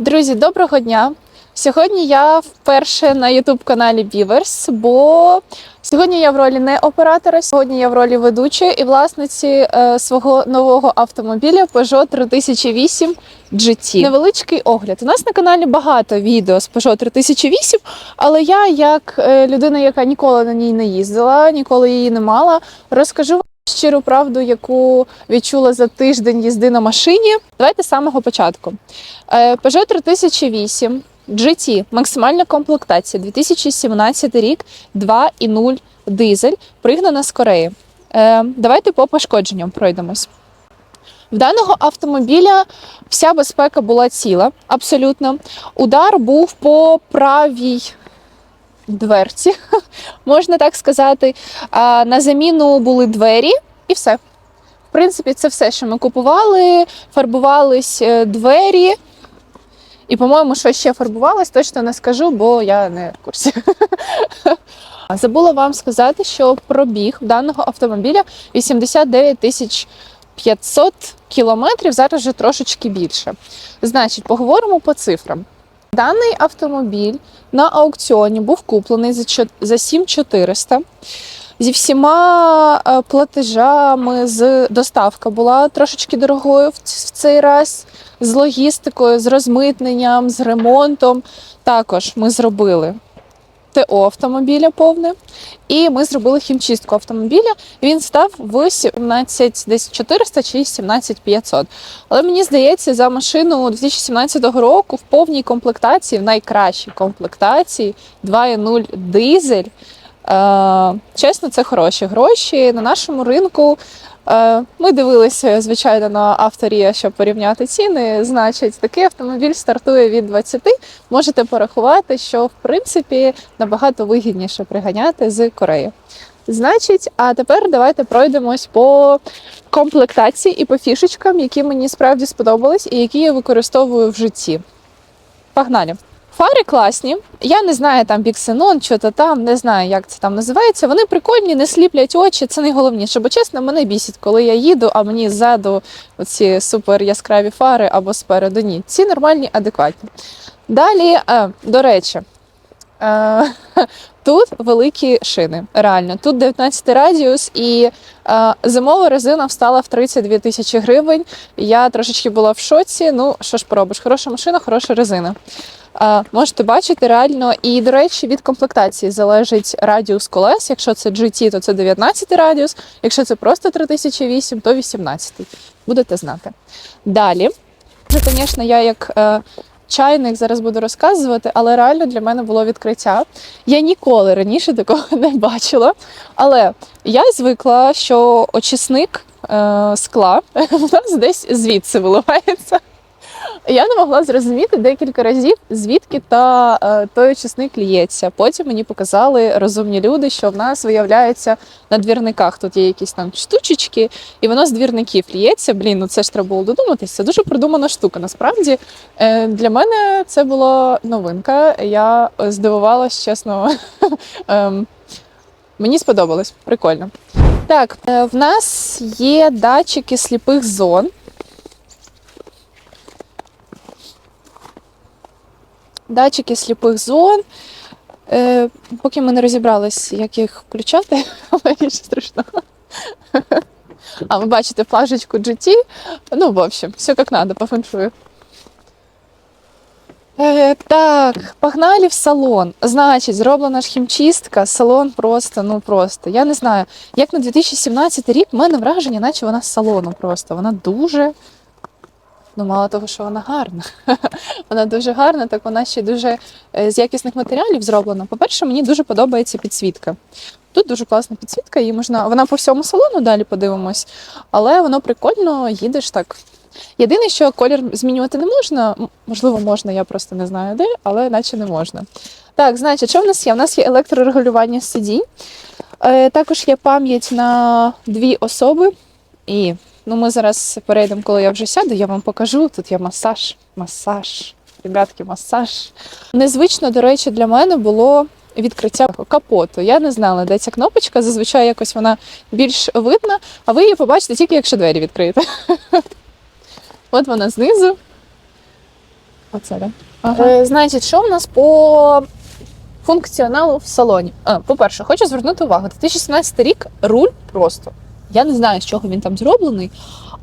Друзі, доброго дня! Сьогодні я вперше на youtube каналі Beavers, бо сьогодні я в ролі не оператора, сьогодні я в ролі ведучої і власниці е, свого нового автомобіля Peugeot 3008 GT. Невеличкий огляд. У нас на каналі багато відео з Peugeot 3008, але я, як е, людина, яка ніколи на ній не їздила, ніколи її не мала, розкажу вам щиру правду, яку відчула за тиждень їзди на машині. Давайте з самого початку. Е, Peugeot 3008 GT, максимальна комплектація, 2017 рік, 2,0 дизель, пригнана з Кореї. Е, Давайте по пошкодженням пройдемось. В даного автомобіля вся безпека була ціла, абсолютно. Удар був по правій дверці, можна так сказати. На заміну були двері і все. В принципі, це все, що ми купували. Фарбувались е, двері. І, по-моєму, що ще фарбувалось, точно не скажу, бо я не в курсі. Забула вам сказати, що пробіг даного автомобіля 89 тисяч 500 кілометрів, зараз вже трошечки більше. Значить, поговоримо по цифрам. Даний автомобіль на аукціоні був куплений за за 7400. Зі всіма е, платежами, з доставка була трошечки дорогою в цей раз, з логістикою, з розмитненням, з ремонтом. Також ми зробили ТО автомобіля повне, і ми зробили хімчистку автомобіля. Він став в 17 десь 400 чи 17 500. Але мені здається, за машину 2017 року в повній комплектації, в найкращій комплектації 2.0 дизель. Е, чесно, це хороші гроші. На нашому ринку ми дивилися, звичайно, на авторія, щоб порівняти ціни. Значить, такий автомобіль стартує від 20. Можете порахувати, що в принципі набагато вигідніше приганяти з Кореї. Значить, а тепер давайте пройдемось по комплектації і по фішечкам, які мені справді сподобались і які я використовую в житті. Погнали! Фари класні. Я не знаю там біксенон, що то там, не знаю, як це там називається. Вони прикольні, не сліплять очі. Це найголовніше. Бо чесно, мене бісить, коли я їду, а мені ззаду оці супер яскраві фари або спереду ні. Ці нормальні, адекватні. Далі, е, до речі, е, тут великі шини. Реально, тут 19 радіус, і е, зимова резина встала в 32 тисячі гривень. Я трошечки була в шоці. Ну, що ж поробиш? Хороша машина, хороша резина. Можете бачити реально, і до речі, від комплектації залежить радіус колес. Якщо це GT, то це 19 радіус. Якщо це просто 3008, то 18. Будете знати. Далі, це, звісно, я як е, чайник зараз буду розказувати, але реально для мене було відкриття. Я ніколи раніше такого не бачила. Але я звикла, що очисник е, скла у нас десь звідси виливається. Я не могла зрозуміти декілька разів, звідки та е, той очисник ліється. Потім мені показали розумні люди, що в нас виявляється на двірниках тут є якісь там штучечки, і воно з двірників ліється. Блін, ну це ж треба було додуматися. Це дуже продумана штука. Насправді е, для мене це була новинка. Я здивувалась, чесно. Ем, Мені сподобалось, прикольно. Так, е, в нас є датчики сліпих зон. Датчики сліпих зон. Е, поки ми не розібрались, як їх включати, але нічого страшного. А ви бачите флажечку GT. Ну, в общем, все як надо, по феншую. Е, так, погнали в салон. Значить, зроблена ж хімчистка, салон просто, ну просто. Я не знаю, як на 2017 рік в мене враження, наче вона з салону просто. Вона дуже. Ну, мало того, що вона гарна. вона дуже гарна, так вона ще дуже е, з якісних матеріалів зроблена. По-перше, мені дуже подобається підсвітка. Тут дуже класна підсвітка, її можна. Вона по всьому салону далі подивимось, але воно прикольно, їдеш так. Єдине, що колір змінювати не можна. Можливо, можна, я просто не знаю де, але наче не можна. Так, значить, що в нас є? У нас є електрорегулювання сидінь. Е, також є пам'ять на дві особи. І ну, ми зараз перейдемо, коли я вже сяду, я вам покажу. Тут є масаж, масаж, ребятки, масаж. Незвично, до речі, для мене було відкриття капоту. Я не знала, де ця кнопочка. Зазвичай якось вона більш видна, а ви її побачите тільки якщо двері відкриєте. От вона знизу. Оце, да? Е, Значить, що в нас по функціоналу в салоні? По-перше, хочу звернути увагу: 2017 рік руль просто. Я не знаю, з чого він там зроблений.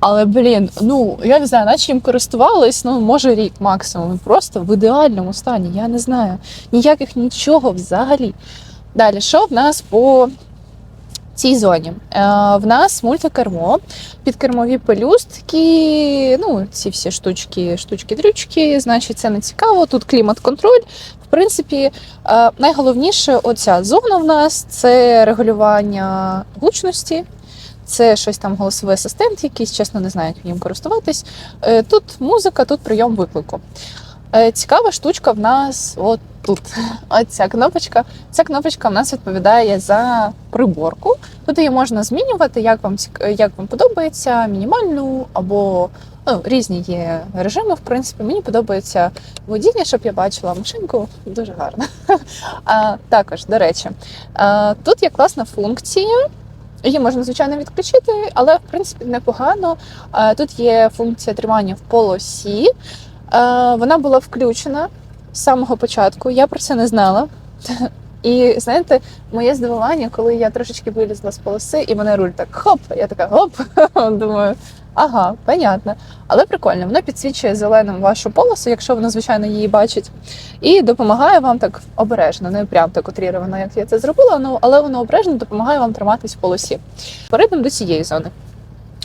Але, блін, ну я не знаю, наче їм користувались, ну може рік максимум. Просто в ідеальному стані. Я не знаю. Ніяких нічого взагалі. Далі, що в нас по цій зоні? Е, в нас мультикермо, підкермові пелюстки, ну, ці всі штучки, штучки-дрючки, значить, це не цікаво. Тут клімат-контроль. В принципі, е, найголовніше оця зона в нас це регулювання гучності. Це щось там голосовий асистент, якийсь, чесно, не знаю, як їм користуватись. Е, Тут музика, тут прийом виклику. Е, Цікава штучка в нас от тут. Оця кнопочка. Ця кнопочка в нас відповідає за приборку. Тут її можна змінювати, як вам як вам подобається, мінімальну або ну, різні є режими. В принципі, мені подобається водіння, щоб я бачила машинку. Дуже гарно. А, також, до речі, а, тут є класна функція. Її можна, звичайно, відключити, але в принципі непогано. Тут є функція тримання в полосі. Вона була включена з самого початку. Я про це не знала. І знаєте, моє здивування, коли я трошечки вилізла з полоси, і мене руль так хоп, я така гоп. Думаю, ага, понятно. Але прикольно, вона підсвічує зеленим вашу полосу, якщо вона, звичайно, її бачить, і допомагає вам так обережно, не прям так утріровано, як я це зробила, ну, але воно обережно допомагає вам триматись в полосі. Перейдемо до цієї зони.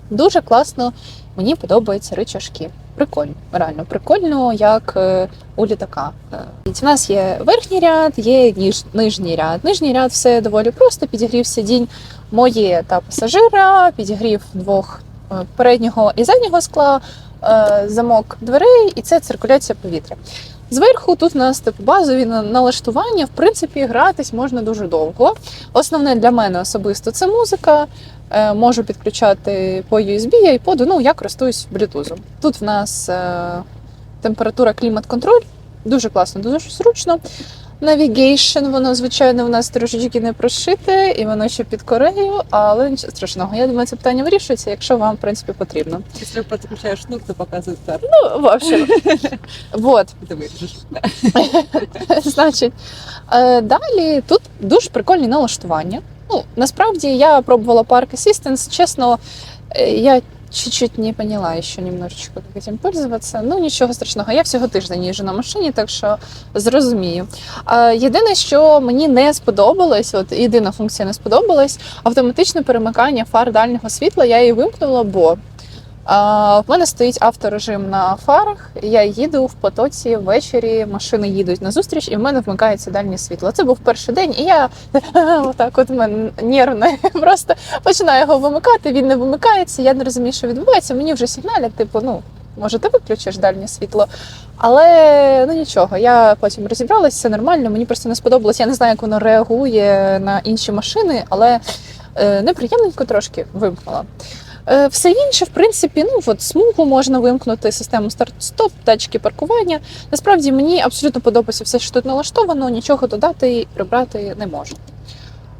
Дуже класно, мені подобаються ричажки. Прикольно, реально прикольно, як е, у літака. Е, У нас є верхній ряд, є ніж, нижній ряд. Нижній ряд все доволі просто. Підігрів сидінь моє та пасажира, підігрів двох е, переднього і заднього скла, замок дверей, і це циркуляція повітря. Зверху тут у нас типу базові на- налаштування. В принципі, гратись можна дуже довго. Основне для мене особисто це музика. Е, Можу підключати по USB, поду. ну я користуюсь Bluetooth. Тут в нас е, температура клімат-контроль. Дуже класно, дуже зручно. Navigation, воно, звичайно, в нас трошечки не прошите, і воно ще під Корею, але нічого страшного. Я думаю, це питання вирішується, якщо вам, в принципі, потрібно. Якщо підключаєш шнур, то показує старт. Ну, в общем, вот. Ти вирішиш. Значить, е, далі тут дуже прикольні налаштування. Ну, насправді я пробувала Park Assistance. Чесно, е, я чуть-чуть не поняла еще немножечко, как этим. Ну, нічого страшного. Я всього тиждень їжджу на машині, так що зрозумію. Єдине, що мені не сподобалось, от єдина функція не сподобалась, автоматичне перемикання фар дальнього світла. Я її вимкнула, бо в мене стоїть авторежим на фарах. Я їду в потоці ввечері, машини їдуть на зустріч, і в мене вмикається дальнє світло. Це був перший день, і я отак, от мене нервно просто починаю його вимикати. Він не вимикається. Я не розумію, що відбувається. Мені вже сигналять, типу, ну. Може, ти виключиш дальнє світло, але ну нічого, я потім розібралася, все нормально. Мені просто не сподобалось. Я не знаю, як воно реагує на інші машини, але е, неприємненько трошки вимкнула. Е, Все інше, в принципі, ну от смугу можна вимкнути, систему старт-стоп, датчики паркування. Насправді мені абсолютно подобається все, що тут налаштовано, нічого додати і прибрати не можу.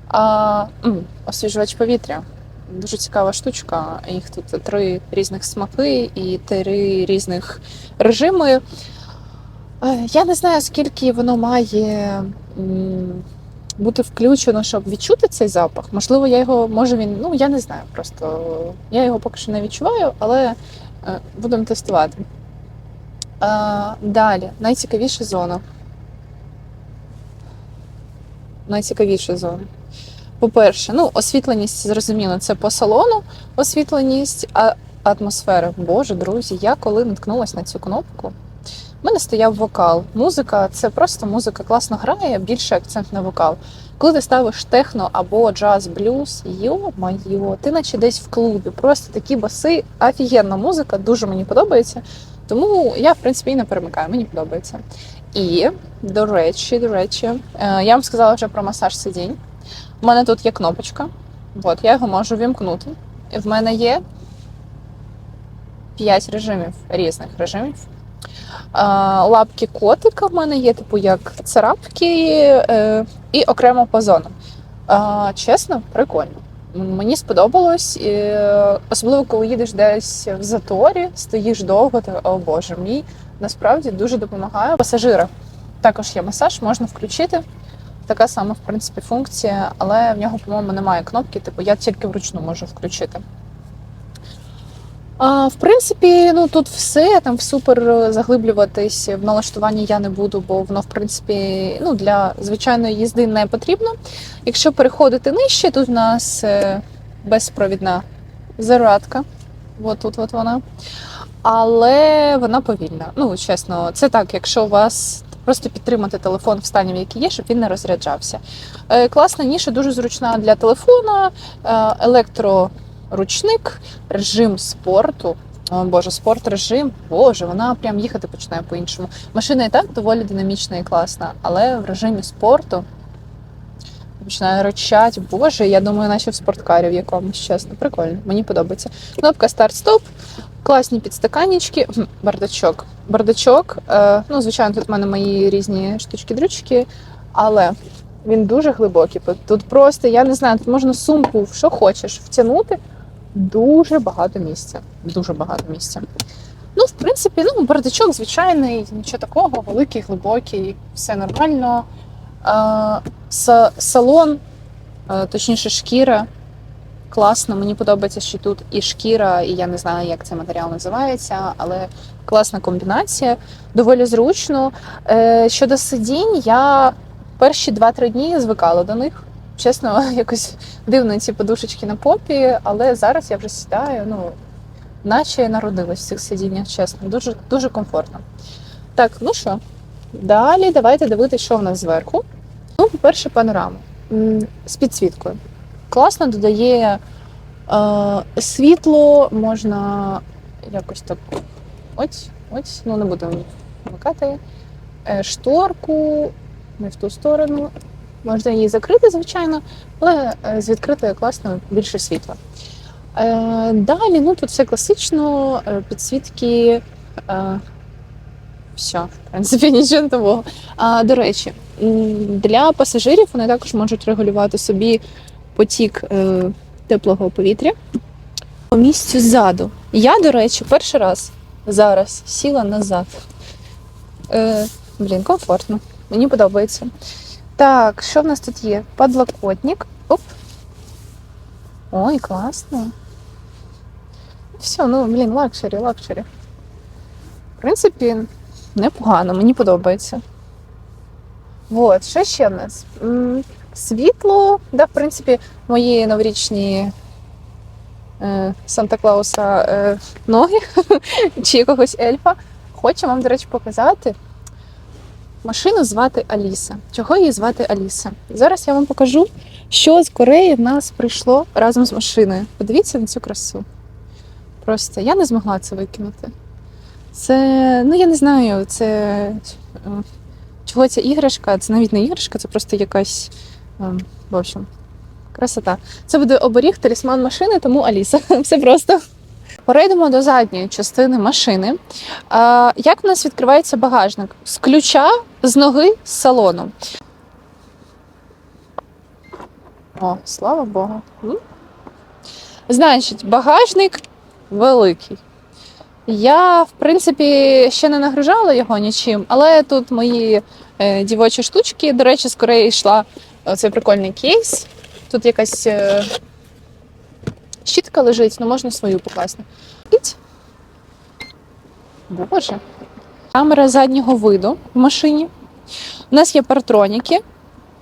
А, м, освіжувач повітря. Дуже цікава штучка. Їх тут три різних смаки і три різних режими. Е, Я не знаю, скільки воно має бути включено, щоб відчути цей запах. Можливо, я його, може він, ну я не знаю, просто я його поки що не відчуваю, але е, будемо тестувати. А, далі, найцікавіша зона. Найцікавіша зона. По-перше, ну, освітленість, зрозуміло, це по салону освітленість, а атмосфера. Боже, друзі, я коли наткнулася на цю кнопку, в мене стояв вокал. Музика це просто музика класно грає, більше акцент на вокал. Коли ти ставиш техно або джаз блюз, йо-майо, ти наче десь в клубі. Просто такі баси, офігенна музика, дуже мені подобається. Тому я, в принципі, і не перемикаю, мені подобається. І, до речі, до речі, е, я вам сказала вже про масаж сидінь. У мене тут є кнопочка. От, я його можу вімкнути. І в мене є 5 режимів, різних режимів. Лапки котика в мене є, типу, як царапки, е, і окремо по зонам. Чесно, прикольно. Мені сподобалось, особливо коли їдеш десь в заторі, стоїш довго, ти, о боже мій, насправді дуже допомагає. Пасажира також є масаж, можна включити. Така сама, в принципі, функція, але в нього, по-моєму, немає кнопки, типу я тільки вручну можу включити. А, в принципі, ну тут все там супер заглиблюватись в налаштуванні я не буду, бо воно, в принципі, ну, для звичайної їзди не потрібно. Якщо переходити нижче, тут в нас е, безпровідна зарядка. От тут от вона. Але вона повільна. Ну, чесно, це так, якщо у вас просто підтримати телефон в стані, в який є, щоб він не розряджався. Е, Класна ніша, дуже зручна для телефона, е, електроручник, режим спорту. О, Боже, спорт режим. Боже, вона прям їхати починає по-іншому. Машина і так доволі динамічна і класна, але в режимі спорту починає рычать. Боже, я думаю, наче в спорткарі в якомусь чесно. Прикольно, мені подобається. Кнопка старт-стоп, класні підстаканнички, бардачок. Бардачок. Е, ну, звичайно, тут в мене мої різні штучки-дрючки, але він дуже глибокий. Тут просто, я не знаю, тут можна сумку, що хочеш, втягнути. Дуже багато місця. Дуже багато місця. Ну, в принципі, ну, бардачок звичайний, нічого такого, великий, глибокий, все нормально. Е, салон, точніше, шкіра. Класно, мені подобається, що тут і шкіра, і я не знаю, як цей матеріал називається, але класна комбінація, доволі зручно. Е, щодо сидінь, я перші 2-3 дні звикала до них. Чесно, якось дивно ці подушечки на попі, але зараз я вже сідаю, ну, наче народилась в цих сидіннях, чесно, дуже, дуже комфортно. Так, ну що, далі давайте дивитися, що в нас зверху. Ну, по-перше, панорама з підсвіткою. Класно додає е, світло, можна якось так. Ось, ось, ну не будемо вмикати. Е, шторку, не в ту сторону. Можна її закрити, звичайно, але е, з відкритою класно більше світла. Е, далі, ну тут все класично, е, підсвітки. Все, в принципі, нічого нового. А, до речі, для пасажирів вони також можуть регулювати собі потік е, теплого повітря по місцю ззаду. Я, до речі, перший раз зараз сіла назад. Е, блін, комфортно. Мені подобається. Так, що в нас тут є? Подлокотник. Оп. Ой, класно. Все, ну, блін, лакшері, лакшері. В принципі, непогано, мені подобається. Вот, що ще в нас? Світло, да, в принципі, мої новорічні е, Санта-Клауса е, ноги чи якогось ельфа. Хочу вам, до речі, показати. Машину звати Аліса. Чого її звати Аліса? Зараз я вам покажу, що з Кореї в нас прийшло разом з машиною. Подивіться на цю красу. Просто я не змогла це викинути. Це, ну я не знаю, це е, чого ця іграшка? Це навіть не іграшка, це просто якась. е, В общем, красота. Це буде оберіг талісман машини, тому Аліса. Все просто. Перейдемо до задньої частини машини. Як в нас відкривається багажник? З ключа, з ноги, з салону. О, слава Богу. Значить, багажник великий. Я, в принципі, ще не нагружала його нічим, але тут мої е, дівочі штучки. До речі, з Кореї йшла цей прикольний кейс. Тут якась е, щітка лежить, ну можна свою покласти. Іть. Боже. Камера заднього виду в машині. У нас є партроніки.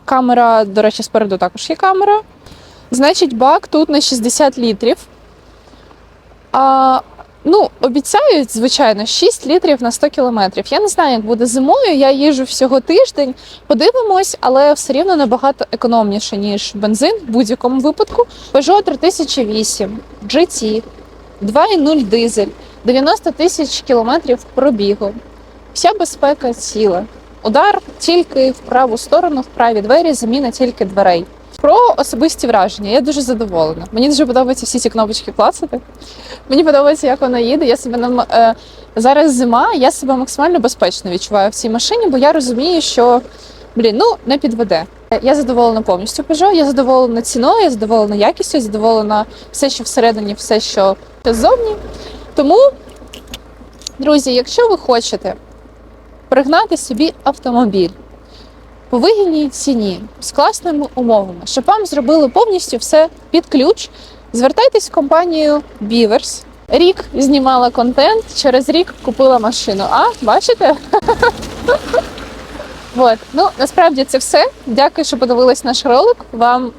Камера, до речі, спереду також є камера. Значить, бак тут на 60 літрів. А, ну, обіцяють, звичайно, 6 літрів на 100 кілометрів. Я не знаю, як буде зимою. Я їжджу всього тиждень. Подивимось, але все рівно набагато економніше, ніж бензин в будь-якому випадку. Peugeot 3008, GT, 2.0 дизель, 90 тисяч кілометрів пробігу. Вся безпека ціла. Удар тільки в праву сторону, в праві двері, заміна тільки дверей. Про особисті враження. Я дуже задоволена. Мені дуже подобається всі ці кнопочки клацати. Мені подобається, як вона їде. Я себе нам е, зараз зима, я себе максимально безпечно відчуваю в цій машині, бо я розумію, що блін, ну не підведе. Я задоволена повністю Peugeot, я задоволена ціною, я задоволена якістю, я задоволена все, що всередині, все, що ззовні. Тому, друзі, якщо ви хочете пригнати собі автомобіль по вигідній ціні з класними умовами, щоб вам зробили повністю все під ключ. Звертайтесь в компанію Beavers. Рік знімала контент, через рік купила машину. А, бачите? От. Ну, насправді це все. Дякую, що подивились наш ролик. Вам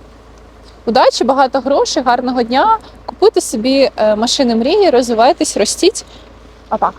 удачі, багато грошей, гарного дня. Купуйте собі е, машини мрії, розвивайтесь, ростіть. Па-па!